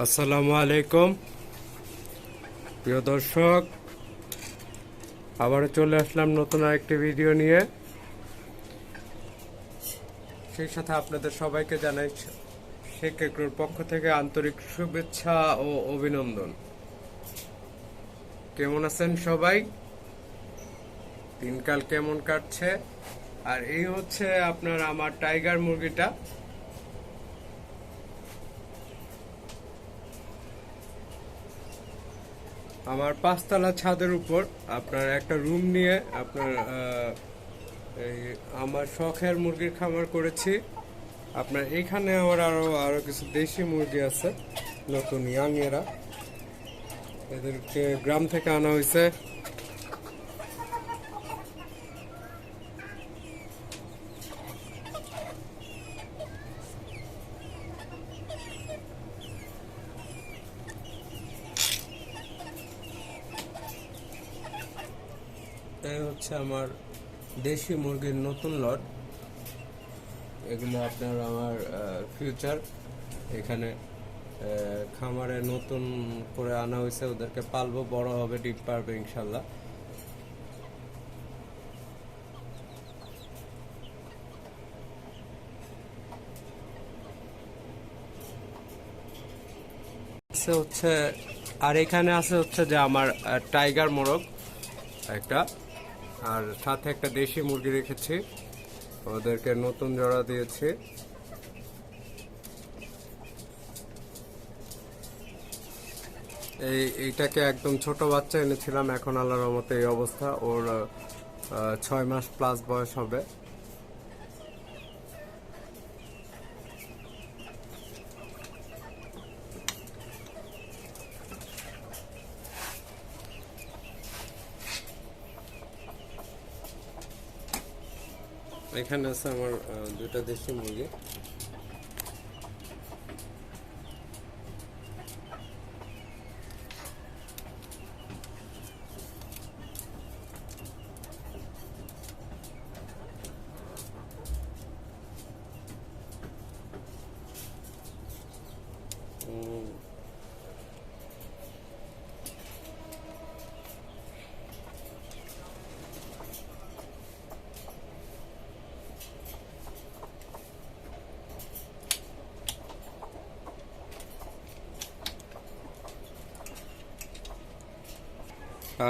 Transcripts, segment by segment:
আসসালামু আলাইকুম। প্রিয় দর্শক, আবারও চলে আসলাম নতুন আরেকটি ভিডিও নিয়ে। সেই সাথে আপনাদের সবাইকে জানাই শেখ এগ্রোর পক্ষ থেকে আন্তরিক শুভেচ্ছা ও অভিনন্দন। কেমন আছেন সবাই? দিনকাল কেমন কাটছে? আর এই হচ্ছে আপনার আমার টাইগার মুরগিটা। আমার পাঁচতলা ছাদের উপর আপনার একটা রুম নিয়ে আপনার এই আমার শখের মুরগির খামার করেছি। আপনার এখানে আমার আরও আরও কিছু দেশি মুরগি আছে, নতুন ইয়াং এরা এদেরকে গ্রাম থেকে আনা হয়েছে। হচ্ছে আমার দেশি মুরগির নতুন লট। এগুলো আপনার আমার ফিউচার এখানে খামারে নতুন করে আনা হয়েছে, ওদেরকে পালবো, বড় হবে ডিপ পারবে ইনশাল্লাহ হচ্ছে, আর এখানে আছে হচ্ছে যে আমার টাইগার মোরগ, একটা। আর সাথে একটা দেশি মুরগি রেখেছি। ওদেরকে নতুন জড়া দিয়েছি। এই, এইটাকে একদম ছোট বাচ্চা এনেছিলাম, এখন আল্লাহর মতো এই অবস্থা। ওর ছয় মাস প্লাস বয়স হবে। এখানে আছে আমার দুটা দেশি মুরগি।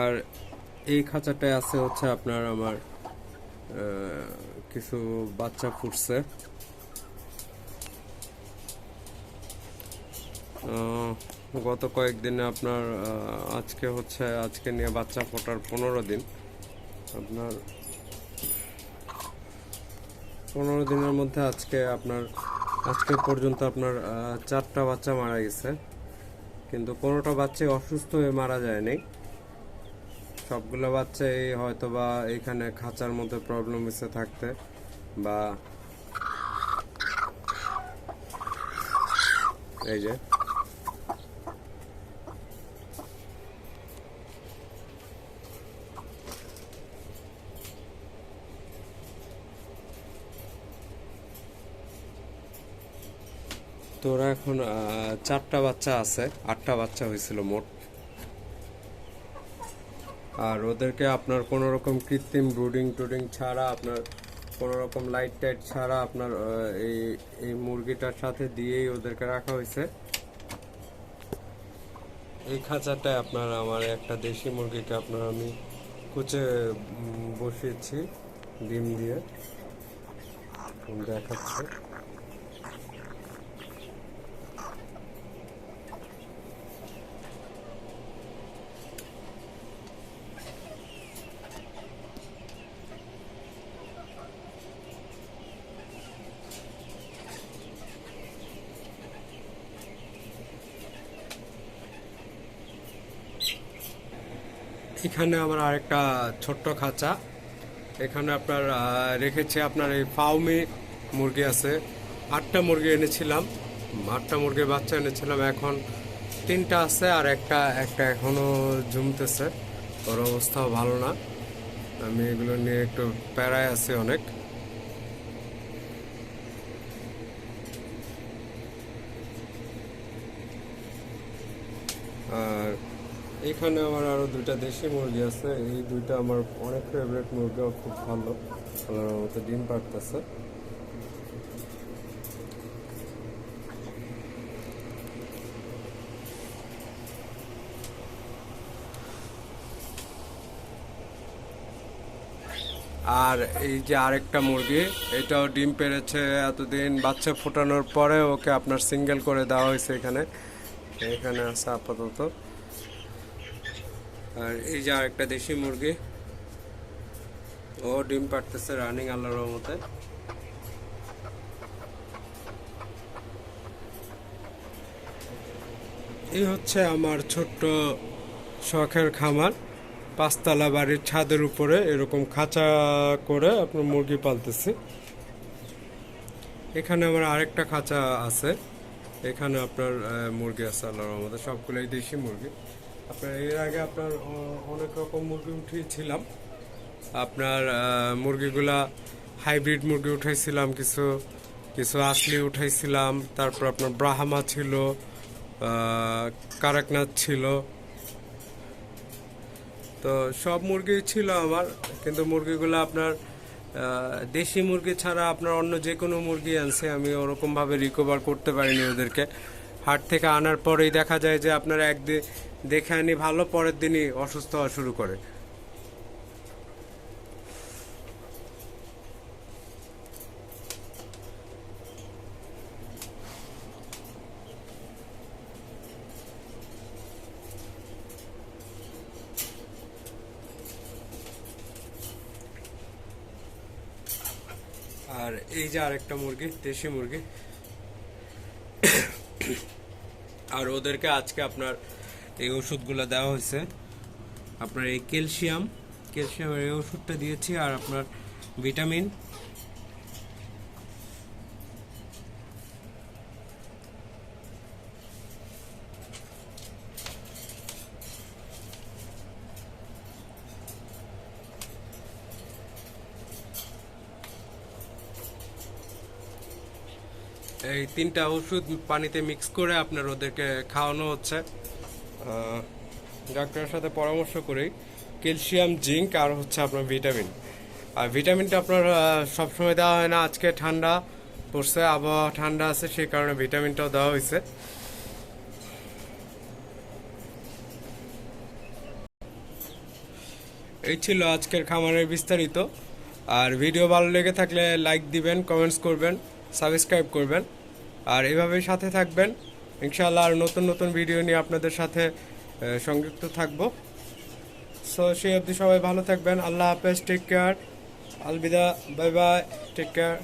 আর এই খাঁচাটায় আছে হচ্ছে আপনার আমার কিছু বাচ্চা ফুটছে। গত কয়েকদিনে আপনার আজকে হচ্ছে, আজকে নিয়ে বাচ্চা ফোটার পনেরো দিন। আপনার পনেরো দিনের মধ্যে আজকে আপনার, আজকে পর্যন্ত আপনার চারটা বাচ্চা মারা গেছে। কিন্তু কোনোটা বাচ্চা অসুস্থ হয়ে মারা যায়নি। সবগুলো বাচ্চাই হয়তো বা এখানে খাঁচার মধ্যে প্রবলেম হচ্ছে থাকতে বা এই যে। তোরা এখন চারটা বাচ্চা আছে, আটটা বাচ্চা হয়েছিল মোট। আর ওদেরকে আপনার কোনো রকম কৃত্রিম ব্রুডিং টুডিং ছাড়া, আপনার কোনো রকম লাইট টাইট ছাড়া আপনার এই এই মুরগিটার সাথে দিয়েই ওদেরকে রাখা হয়েছে। এই খাঁচাটায় আপনার আমার একটা দেশি মুরগিকে আপনার আমি কুচে বসিয়েছি, ডিম দিয়ে। দেখাচ্ছে। এখানে আমার আরেকটা ছোট্ট খাঁচা। এখানে আপনার রেখেছি আপনার এই ফাউমি মুরগি আছে। আটটা মুরগি এনেছিলাম। আটটা মুরগির বাচ্চা এনেছিলাম। এখন তিনটা আছে আর একটা একটা এখনও জমতেছে। ওর অবস্থাও ভালো না। আমি এগুলো নিয়ে একটু প্যারায় আছি অনেক। আর এখানে আমার আরও দুইটা দেশি মুরগি আছে। এই দুইটা আমার অনেক ফেভারিট মুরগি খুব ভালো। আল্লাহর মতো ডিম পারতেছে আর এই যে আরেকটা মুরগি, এটাও ডিম পেরেছে এতদিন। বাচ্চা ফোটানোর পরে ওকে আপনার সিঙ্গেল করে দেওয়া হয়েছে এখানে। এখানে আছে আপাতত। আর এই যে আরেকটা দেশি মুরগি, ও ডিম পাড়তেছে রানিং আল্লাহর রহমতে। এই হচ্ছে আমার ছোট্ট শখের খামার। পাঁচতলা বাড়ির ছাদের উপরে এরকম খাঁচা করে আপনার মুরগি পালতেছি। এখানে আমার আরেকটা খাঁচা আছে। এখানে আপনার মুরগি আছে আল্লাহর রহমতে। সবগুলোই দেশি মুরগি। আপনার এর আগে আপনার অনেক রকম মুরগি উঠিয়েছিলাম। আপনার মুরগিগুলা হাইব্রিড মুরগি উঠাইছিলাম, কিছু কিছু আসলি উঠাইছিলাম, তারপর আপনার ব্রাহ্মা ছিল কারাকনাথ ছিল। তো সব মুরগি ছিল আমার, কিন্তু মুরগিগুলো আপনার দেশি মুরগি ছাড়া আপনার অন্য যে কোনো মুরগি আনছে, আমি ওরকমভাবে রিকভার করতে পারিনি ওদেরকে। হাট থেকে আনার পরেই দেখা যায় যে আপনার একদিন দেখে আনি ভালো, পরের দিনই অসুস্থ হওয়া শুরু করে। আর এই যে আরেকটা মুরগি, দেশি মুরগি। আর ওদেরকে আজকে আপনার এই ওষুধগুলো দেওয়া হয়েছে। আপনার এই ক্যালসিয়াম, ক্যালসিয়ামের এই ওষুধটা দিয়েছি আর আপনার ভিটামিন এই তিনটা ওষুধ পানিতে মিক্স করে আপনার ওদেরকে খাওয়ানো হচ্ছে। ডাক্তারের সাথে পরামর্শ করেই ক্যালসিয়াম, জিঙ্ক আর হচ্ছে আপনার ভিটামিন। আর ভিটামিনটা আপনার সবসময় দেওয়া হয় না, আজকে ঠান্ডা পড়ছে, আবহাওয়া ঠান্ডা আছে, সেই কারণে ভিটামিনটাও দেওয়া হয়েছে। এই ছিল আজকের খামারের বিস্তারিত। আর ভিডিও ভালো লেগে থাকলে লাইক দিবেন কমেন্টস করবেন। সাবস্ক্রাইব করবেন। আর এভাবে সাথে থাকবেন। ইনশাআল্লাহ আর নতুন নতুন ভিডিও নিয়ে আপনাদের সাথে সংযুক্ত থাকব। সো সেই অবধি সবাই ভালো থাকবেন। আল্লাহ হাফেজ টেক কেয়ার আলবিদা বাই বাই টেক কেয়ার